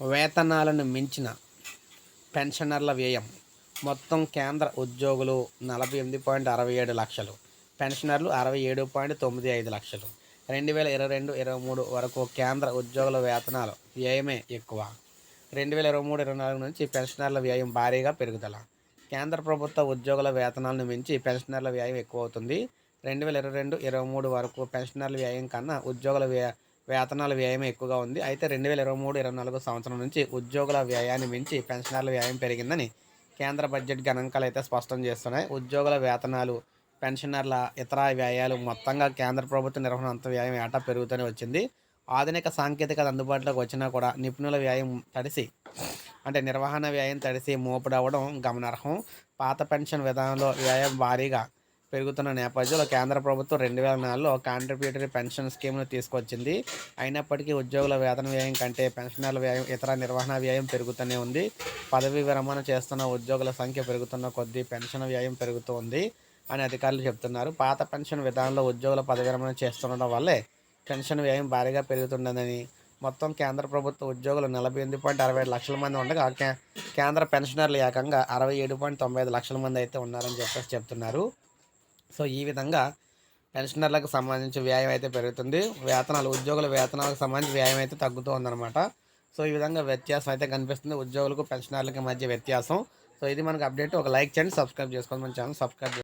వేతనాలను మించిన పెన్షనర్ల వ్యయం. మొత్తం కేంద్ర ఉద్యోగులు నలభై ఎనిమిది పాయింట్ అరవై ఏడు లక్షలు. పెన్షనర్లు అరవై ఏడు పాయింట్ తొమ్మిది ఐదు లక్షలు. రెండు వేల ఇరవై రెండు ఇరవై మూడు వరకు కేంద్ర ఉద్యోగుల వేతనాలు వ్యయమే ఎక్కువ. రెండు వేల ఇరవై మూడు ఇరవై నాలుగు నుంచి పెన్షనర్ల వ్యయం భారీగా పెరుగుదల. కేంద్ర ప్రభుత్వ ఉద్యోగుల వేతనాలను మించి పెన్షనర్ల వ్యయం ఎక్కువ అవుతుంది. రెండు వేల ఇరవై రెండు ఇరవై మూడు వరకు పెన్షనర్ల వ్యయం కన్నా ఉద్యోగుల వ్యయ వేతనాల వ్యయం ఎక్కువగా ఉంది. అయితే రెండు వేల ఇరవై మూడు ఇరవై నాలుగు సంవత్సరం నుంచి ఉద్యోగుల వ్యయాన్ని మించి పెన్షనర్ల వ్యయం పెరిగిందని కేంద్ర బడ్జెట్ గణాంకాలు అయితే స్పష్టం చేస్తున్నాయి. ఉద్యోగుల వేతనాలు పెన్షనర్ల ఇతర వ్యయాలు మొత్తంగా కేంద్ర ప్రభుత్వ నిర్వహణ అంత వ్యయం ఏటా పెరుగుతూనే వచ్చింది. ఆధునిక సాంకేతికత అందుబాటులోకి వచ్చినా కూడా నిపుణుల వ్యయం తడిసి అంటే నిర్వహణ వ్యయం తడిసి మోపుడవడం గమనార్హం. పాత పెన్షన్ విధానంలో వ్యయం భారీగా పెరుగుతున్న నేపథ్యంలో కేంద్ర ప్రభుత్వం రెండు వేల నాలుగులో కాంట్రిబ్యూటరీ పెన్షన్ స్కీమ్ను తీసుకొచ్చింది. అయినప్పటికీ ఉద్యోగుల వేతన వ్యయం కంటే పెన్షనర్ల వ్యయం ఇతర నిర్వహణ వ్యయం పెరుగుతూనే ఉంది. పదవీ విరమణ చేస్తున్న ఉద్యోగుల సంఖ్య పెరుగుతున్న కొద్దీ పెన్షన్ వ్యయం పెరుగుతూ ఉంది అని అధికారులు చెప్తున్నారు పాత పెన్షన్ విధానంలో ఉద్యోగుల పదవి విరమణ చేస్తుండడం వల్లే పెన్షన్ వ్యయం భారీగా పెరుగుతుండదని మొత్తం కేంద్ర ప్రభుత్వ ఉద్యోగులు నలభై ఎనిమిది పాయింట్ అరవై ఐదు లక్షల మంది ఉండగా కేంద్ర పెన్షనర్లు ఏకంగా అరవై ఏడు పాయింట్ తొంభై ఐదు లక్షల మంది అయితే ఉన్నారని చెప్పేసి చెప్తున్నారు. సో ఈ విధంగా పెన్షనర్లకు సంబంధించి వ్యాయం అయితే పెరుగుతుంది. వేతనాలు ఉద్యోగుల వేతనాలకు సంబంధించి వ్యాయం అయితే తగ్గుతూ ఉందన్నమాట. సో ఈ విధంగా వ్యత్యాసం అయితే కనిపిస్తుంది. ఉద్యోగులకు పెన్షనర్లకి మధ్య వ్యత్యాసం. సో ఇది మనకు అప్డేట్. ఒక లైక్ చేయండి సబ్స్క్రైబ్ చేసుకోండి మన ఛానల్. సబ్స్క్రైబ్